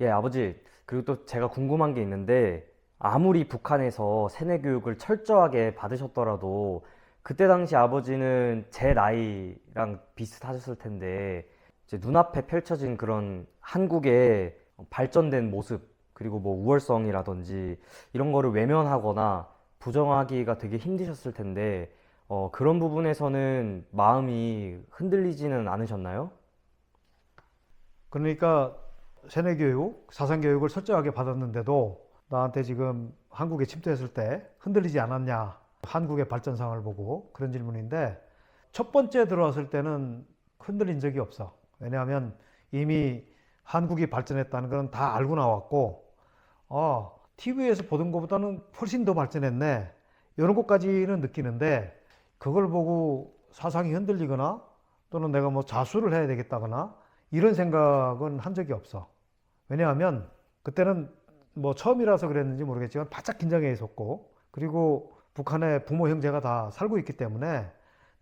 예, 아버지. 그리고 또 제가 궁금한 게 있는데, 아무리 북한에서 세뇌 교육을 철저하게 받으셨더라도, 그때 당시 아버지는 제 나이랑 비슷하셨을 텐데, 이제 눈앞에 펼쳐진 그런 한국의 발전된 모습, 그리고 뭐 우월성이라든지, 이런 거를 외면하거나 부정하기가 되게 힘드셨을 텐데, 어, 그런 부분에서는 마음이 흔들리지는 않으셨나요? 그러니까 세뇌 교육, 사상 교육을 철저하게 받았는데도 나한테 지금 한국에 침투했을 때 흔들리지 않았냐. 한국의 발전상을 보고 그런 질문인데 첫 번째 들어왔을 때는 흔들린 적이 없어. 왜냐하면 이미 한국이 발전했다는 건 다 알고 나왔고, 어, TV에서 보던 것보다는 훨씬 더 발전했네. 이런 것까지는 느끼는데 그걸 보고 사상이 흔들리거나 또는 내가 뭐 자수를 해야 되겠다거나 이런 생각은 한 적이 없어. 왜냐하면 그때는 뭐 처음이라서 그랬는지 모르겠지만 바짝 긴장해 있었고 그리고 북한에 부모 형제가 다 살고 있기 때문에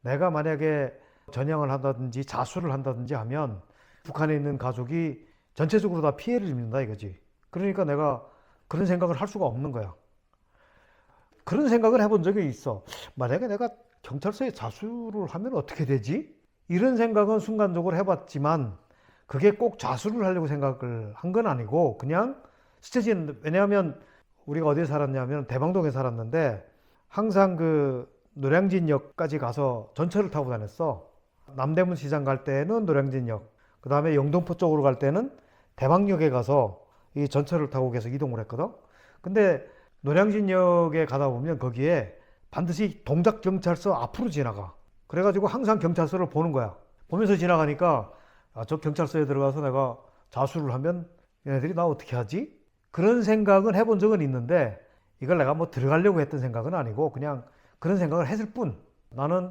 내가 만약에 전향을 한다든지 자수를 한다든지 하면 북한에 있는 가족이 전체적으로 다 피해를 입는다 이거지. 그러니까 내가 그런 생각을 할 수가 없는 거야. 그런 생각을 해본 적이 있어. 만약에 내가 경찰서에 자수를 하면 어떻게 되지? 이런 생각은 순간적으로 해봤지만 그게 꼭 자수를 하려고 생각을 한 건 아니고 그냥 스쳐진 왜냐하면 우리가 어디에 살았냐면 대방동에 살았는데 항상 그 노량진역까지 가서 전철을 타고 다녔어. 남대문 시장 갈 때는 노량진역, 그 다음에 영등포 쪽으로 갈 때는 대방역에 가서 이 전철을 타고 계속 이동을 했거든. 근데 노량진역에 가다 보면 거기에 반드시 동작 경찰서 앞으로 지나가. 그래가지고 항상 경찰서를 보는 거야. 보면서 지나가니까 아, 저 경찰서에 들어가서 내가 자수를 하면 얘네들이 나 어떻게 하지? 그런 생각은 해본 적은 있는데 이걸 내가 뭐 들어가려고 했던 생각은 아니고 그냥 그런 생각을 했을 뿐 나는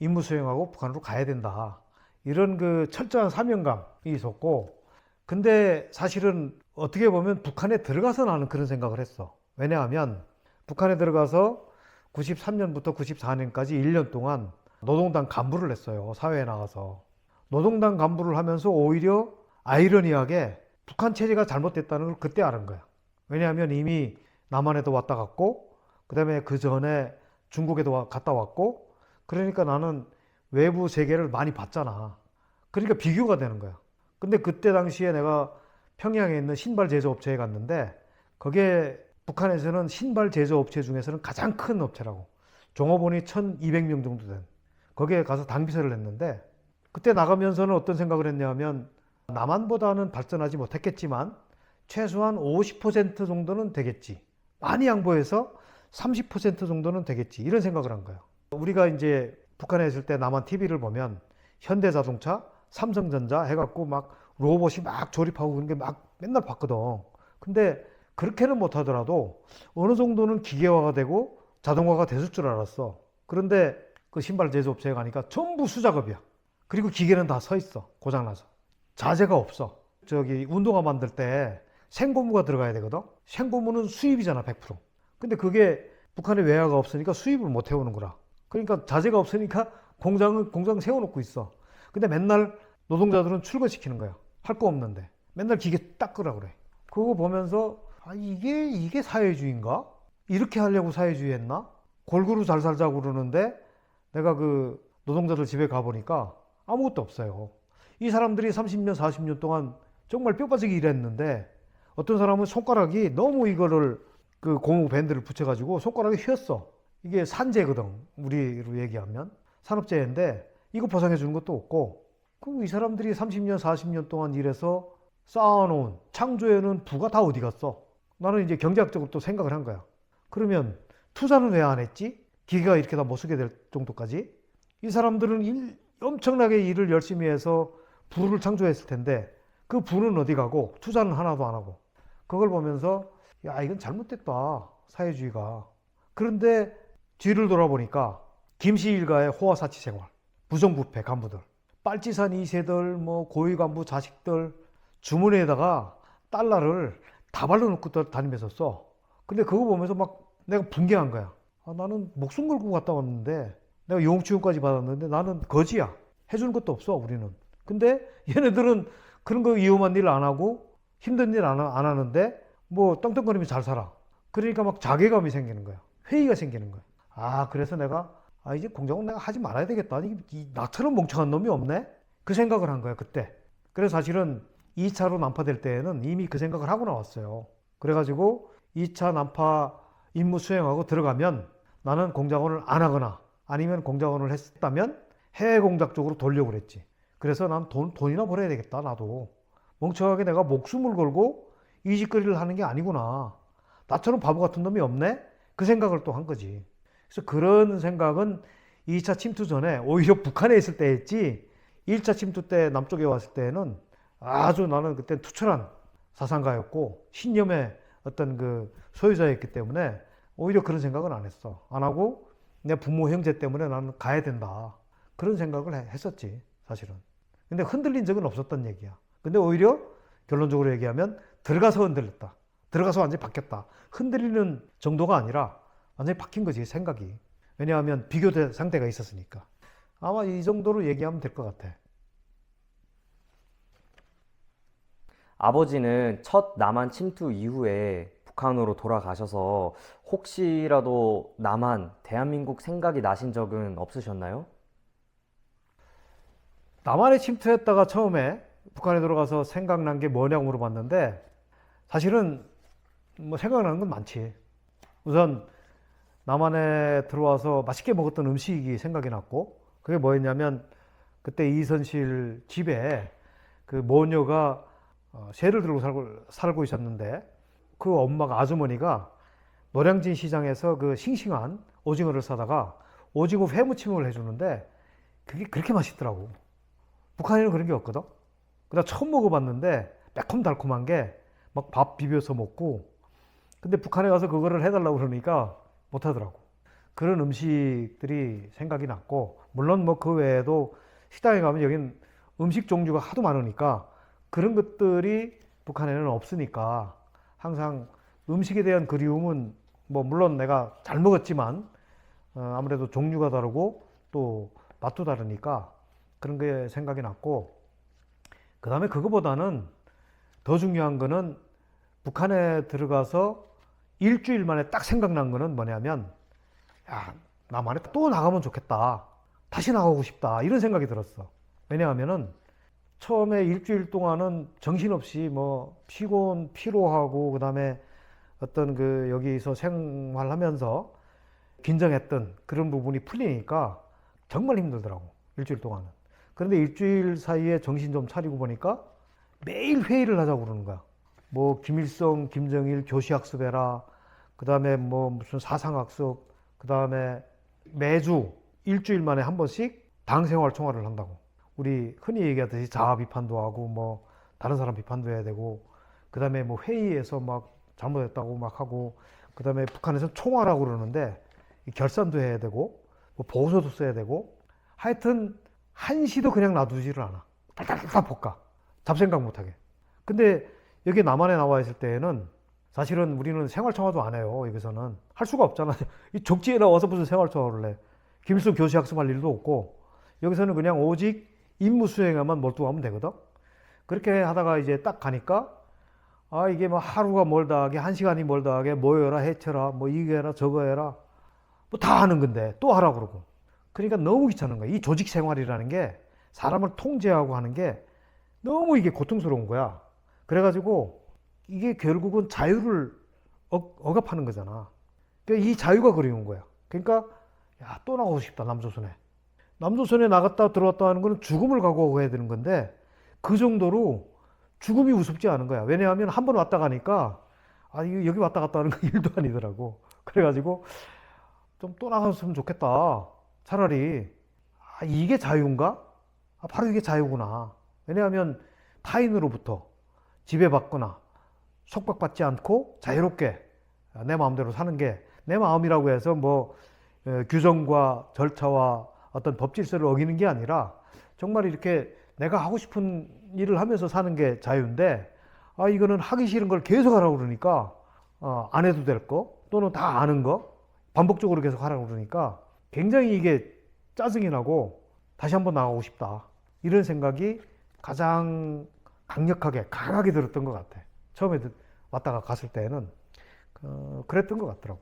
임무 수행하고 북한으로 가야 된다. 이런 그 철저한 사명감이 있었고 근데 사실은 어떻게 보면 북한에 들어가서 나는 그런 생각을 했어. 왜냐하면 북한에 들어가서 93년부터 94년까지 1년 동안 노동당 간부를 했어요. 사회에 나가서. 노동당 간부를 하면서 오히려 아이러니하게 북한 체제가 잘못됐다는 걸 그때 알은 거야. 왜냐하면 이미 남한에도 왔다 갔고, 그 다음에 그 전에 중국에도 와- 갔다 왔고, 그러니까 나는 외부 세계를 많이 봤잖아. 그러니까 비교가 되는 거야. 근데 그때 당시에 내가 평양에 있는 신발 제조 업체에 갔는데, 그게 북한에서는 신발 제조 업체 중에서는 가장 큰 업체라고. 종업원이 1200명 정도 된. 거기에 가서 당비서를 했는데, 그때 나가면서는 어떤 생각을 했냐면 남한보다는 발전하지 못했겠지만 최소한 50% 정도는 되겠지. 많이 양보해서 30% 정도는 되겠지. 이런 생각을 한 거예요. 우리가 이제 북한에 있을 때 남한 TV를 보면 현대자동차, 삼성전자 해갖고 막 로봇이 막 조립하고 그런 게 막 맨날 봤거든. 근데 그렇게는 못하더라도 어느 정도는 기계화가 되고 자동화가 됐을 줄 알았어. 그런데 그 신발 제조업체에 가니까 전부 수작업이야. 그리고 기계는 다 서 있어. 고장나서. 자재가 없어. 저기 운동화 만들 때 생고무가 들어가야 되거든. 생고무는 수입이잖아, 100%. 근데 그게 북한에 외화가 없으니까 수입을 못 해오는 거라. 그러니까 자재가 없으니까 공장은 공장 세워놓고 있어. 근데 맨날 노동자들은 출근시키는 거야. 할 거 없는데. 맨날 기계 닦으라 그래. 그거 보면서 아 이게 이게 사회주의인가? 이렇게 하려고 사회주의 했나? 골고루 잘 살자고 그러는데 내가 그 노동자들 집에 가 보니까 아무것도 없어요. 이 사람들이 30년, 40년 동안 정말 뼈빠지게 일했는데 어떤 사람은 손가락이 너무 이거를 그 고무 밴드를 붙여가지고 손가락이 휘었어. 이게 산재거든. 우리로 얘기하면. 산업재해인데 이거 보상해 주는 것도 없고 그럼 이 사람들이 30년, 40년 동안 일해서 쌓아놓은 창조해놓은 부가 다 어디 갔어? 나는 이제 경제학적으로 또 생각을 한 거야. 그러면 투자는 왜 안 했지? 기계가 이렇게 다 못 쓰게 될 정도까지? 이 사람들은 일, 엄청나게 일을 열심히 해서 부를 창조했을 텐데 그 부는 어디 가고 투자는 하나도 안 하고 그걸 보면서 야 이건 잘못됐다 사회주의가. 그런데 뒤를 돌아보니까 김씨 일가의 호화사치 생활 부정부패 간부들 빨치산 2세들 뭐 고위 간부 자식들 주머니에다가 달러를 다 발라놓고 다니면서 써 근데 그거 보면서 막 내가 붕괴한 거야. 아, 나는 목숨 걸고 갔다 왔는데 내가 용치원까지 받았는데 나는 거지야. 해주는 것도 없어, 우리는. 근데 얘네들은 그런 거 위험한 일 안 하고 힘든 일 안 하는데 뭐 떵떵거리면 잘 살아. 그러니까 막 자괴감이 생기는 거야. 회의가 생기는 거야. 아, 그래서 내가 아, 이제 공작은 내가 하지 말아야 되겠다. 이, 이 나처럼 멍청한 놈이 없네? 그 생각을 한 거야, 그때. 그래서 사실은 2차로 난파될 때에는 이미 그 생각을 하고 나왔어요. 그래가지고 2차 난파 임무 수행하고 들어가면 나는 공작원을 안 하거나 아니면 공작원을 했다면 해외 공작 쪽으로 돌려고 그랬지. 그래서 난 돈, 돈이나 벌어야 되겠다, 나도. 멍청하게 내가 목숨을 걸고 이 짓거리를 하는 게 아니구나. 나처럼 바보 같은 놈이 없네? 그 생각을 또 한 거지. 그래서 그런 생각은 2차 침투 전에 오히려 북한에 있을 때 했지 1차 침투 때 남쪽에 왔을 때는 아주 나는 그때 투철한 사상가였고 신념의 어떤 그 소유자였기 때문에 오히려 그런 생각은 안 했어. 안 하고 내 부모 형제 때문에 나는 가야 된다. 그런 생각을 해- 했었지 사실은. 근데 흔들린 적은 없었던 얘기야. 근데 오히려 결론적으로 얘기하면 들어가서 흔들렸다. 들어가서 완전히 바뀌었다. 흔들리는 정도가 아니라 완전히 바뀐 거지 생각이. 왜냐하면 비교 대- 상태가 있었으니까. 아마 이 정도로 얘기하면 될 것 같아. 아버지는 첫 남한 침투 이후에 북한으로 돌아가셔서 혹시라도 남한, 대한민국 생각이 나신 적은 없으셨나요? 남한에 침투했다가 처음에 북한에 들어가서 생각난 게 뭐냐고 물어봤는데 사실은 뭐 생각나는 건 많지. 우선 남한에 들어와서 맛있게 먹었던 음식이 생각이 났고 그게 뭐였냐면 그때 이선실 집에 그 모녀가 어, 새를 들고 살고, 살고 있었는데 그 엄마가 아주머니가 노량진 시장에서 그 싱싱한 오징어를 사다가 오징어 회무침을 해주는데 그게 그렇게 맛있더라고. 북한에는 그런 게 없거든. 그나 처음 먹어봤는데 매콤달콤한 게 막 밥 비벼서 먹고 근데 북한에 가서 그거를 해달라고 그러니까 못하더라고. 그런 음식들이 생각이 났고 물론 뭐 그 외에도 식당에 가면 여긴 음식 종류가 하도 많으니까 그런 것들이 북한에는 없으니까 항상 음식에 대한 그리움은 뭐 물론 내가 잘 먹었지만 어, 아무래도 종류가 다르고 또 맛도 다르니까 그런 게 생각이 났고 그 다음에 그거보다는 더 중요한 거는 북한에 들어가서 일주일 만에 딱 생각난 거는 뭐냐면 야 남한에 또 나가면 좋겠다. 다시 나가고 싶다. 이런 생각이 들었어. 왜냐하면은 처음에 일주일 동안은 정신없이 뭐 피곤 피로하고 그 다음에 어떤 그 여기서 생활하면서 긴장했던 그런 부분이 풀리니까 정말 힘들더라고 일주일 동안은. 그런데 일주일 사이에 정신 좀 차리고 보니까 매일 회의를 하자고 그러는 거야. 뭐 김일성 김정일 교시 학습해라. 그다음에 뭐 무슨 사상 학습. 그다음에 매주 일주일 만에 한 번씩 당 생활 총화를 한다고. 우리 흔히 얘기하듯이 자아 비판도 하고 뭐 다른 사람 비판도 해야 되고. 그다음에 뭐 회의에서 막 잘못했다고 막 하고 그다음에 북한에서 총화라고 그러는데 이 결산도 해야 되고 뭐 보고서도 써야 되고 하여튼 한시도 그냥 놔두지를 않아. 달달달 볶아. 잡생각 못하게. 근데 여기 남한에 나와 있을 때에는 사실은 우리는 생활청화도 안 해요 여기서는. 할 수가 없잖아. 이 적지에 나와서 무슨 생활청화를 해. 김일성 교시 학습할 일도 없고 여기서는 그냥 오직 임무 수행에만 몰두하면 되거든. 그렇게 하다가 이제 딱 가니까 아 이게 뭐 하루가 멀다 하게 한 시간이 멀다 하게 뭐 해라 해쳐라 뭐 이거 해라 저거 해라 뭐 다 하는 건데 또 하라 그러고 그러니까 너무 귀찮은 거야. 이 조직 생활이라는 게 사람을 통제하고 하는 게 너무 이게 고통스러운 거야. 그래가지고 이게 결국은 자유를 어, 억압하는 거잖아. 그러니까 이 자유가 그리운 거야. 그러니까 야 또 나가고 싶다 남조선에. 남조선에 나갔다 들어왔다 하는 거는 죽음을 각오하고 해야 되는 건데 그 정도로 죽음이 우습지 않은 거야. 왜냐하면 한 번 왔다 가니까 아 여기 왔다 갔다 하는 거 일도 아니더라고. 그래가지고 좀 또 나갔으면 좋겠다. 차라리 아, 이게 자유인가? 아, 바로 이게 자유구나. 왜냐하면 타인으로부터 지배받거나 속박받지 않고 자유롭게 내 마음대로 사는 게 내 마음이라고 해서 뭐 에, 규정과 절차와 어떤 법 질서를 어기는 게 아니라 정말 이렇게 내가 하고 싶은 일을 하면서 사는 게 자유인데 아 이거는 하기 싫은 걸 계속 하라고 그러니까 어, 안 해도 될 거 또는 다 아는 거 반복적으로 계속 하라고 그러니까 굉장히 이게 짜증이 나고 다시 한번 나가고 싶다 이런 생각이 가장 강력하게 강하게 들었던 것 같아. 처음에 왔다가 갔을 때는 어, 그랬던 것 같더라고.